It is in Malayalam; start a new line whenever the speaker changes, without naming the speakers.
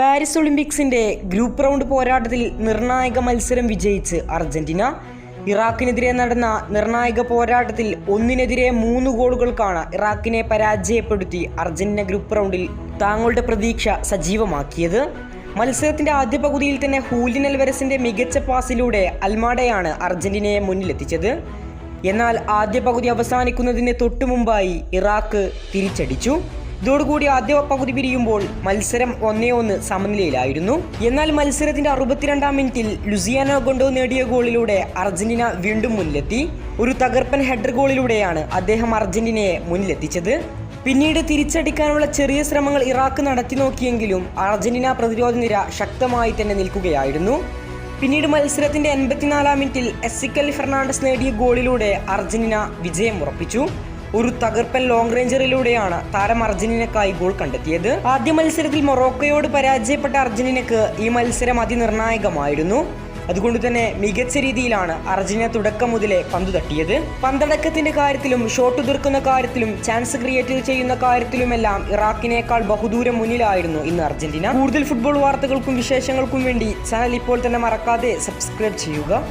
പാരീസ് ഒളിമ്പിക്സിന്റെ ഗ്രൂപ്പ് റൗണ്ട് പോരാട്ടത്തിൽ നിർണായക മത്സരം വിജയിച്ച് അർജന്റീന. ഇറാഖിനെതിരെ നടന്ന നിർണായക പോരാട്ടത്തിൽ ഒന്നിനെതിരെ മൂന്ന് ഗോളുകൾക്കാണ് ഇറാഖിനെ പരാജയപ്പെടുത്തി അർജന്റീന ഗ്രൂപ്പ് റൗണ്ടിൽ താങ്കളുടെ പ്രതീക്ഷ സജീവമാക്കിയത്. മത്സരത്തിന്റെ ആദ്യ പകുതിയിൽ തന്നെ ഹൂലിൻ അൽവരസിന്റെ മികച്ച പാസിലൂടെ അൽമാഡയാണ് അർജന്റീനയെ മുന്നിലെത്തിച്ചത്. എന്നാൽ ആദ്യ പകുതി അവസാനിക്കുന്നതിന് തൊട്ടു മുമ്പായി ഇറാഖ് തിരിച്ചടിച്ചു. ഇതോടുകൂടി ആദ്യ പകുതി പിരിയുമ്പോൾ മത്സരം ഒന്നേ ഒന്ന് സമനിലയിലായിരുന്നു. എന്നാൽ മത്സരത്തിന്റെ അറുപത്തിരണ്ടാം മിനിറ്റിൽ ലുസിയാനോ ഗൊണ്ടോ നേടിയ ഗോളിലൂടെ അർജന്റീന വീണ്ടും മുന്നിലെത്തി. ഒരു തകർപ്പൻ ഹെഡർ ഗോളിലൂടെയാണ് അദ്ദേഹം അർജന്റീനയെ മുന്നിലെത്തിച്ചത്. പിന്നീട് തിരിച്ചടിക്കാനുള്ള ചെറിയ ശ്രമങ്ങൾ ഇറാഖ് നടത്തി നോക്കിയെങ്കിലും അർജന്റീന പ്രതിരോധ നിര ശക്തമായി തന്നെ നിൽക്കുകയായിരുന്നു. പിന്നീട് മത്സരത്തിന്റെ എൺപത്തിനാലാം മിനിറ്റിൽ എസിക്കൽ ഫെർണാണ്ടസ് നേടിയ ഗോളിലൂടെ അർജന്റീന വിജയം ഉറപ്പിച്ചു. ഒരു തകർപ്പൻ ലോങ് റേഞ്ചറിലൂടെയാണ് താരം അർജന്റീനക്കായി ഗോൾ കണ്ടെത്തിയത്. ആദ്യ മത്സരത്തിൽ മൊറോക്കോയോട് പരാജയപ്പെട്ട അർജന്റീനക്ക് ഈ മത്സരം അതിനിർണായകമായിരുന്നു. അതുകൊണ്ട് തന്നെ മികച്ച രീതിയിലാണ് അർജന്റീന തുടക്കം മുതലേ പന്തു തട്ടിയത്. പന്തടക്കത്തിന്റെ കാര്യത്തിലും ഷോട്ട് തീർക്കുന്ന കാര്യത്തിലും ചാൻസ് ക്രിയേറ്റ് ചെയ്യുന്ന കാര്യത്തിലുമെല്ലാം ഇറാഖിനേക്കാൾ ബഹുദൂരം മുന്നിലായിരുന്നു ഇന്ന് അർജന്റീന. കൂടുതൽ ഫുട്ബോൾ വാർത്തകൾക്കും വിശേഷങ്ങൾക്കും വേണ്ടി ചാനൽ ഇപ്പോൾ തന്നെ മറക്കാതെ സബ്സ്ക്രൈബ് ചെയ്യുക.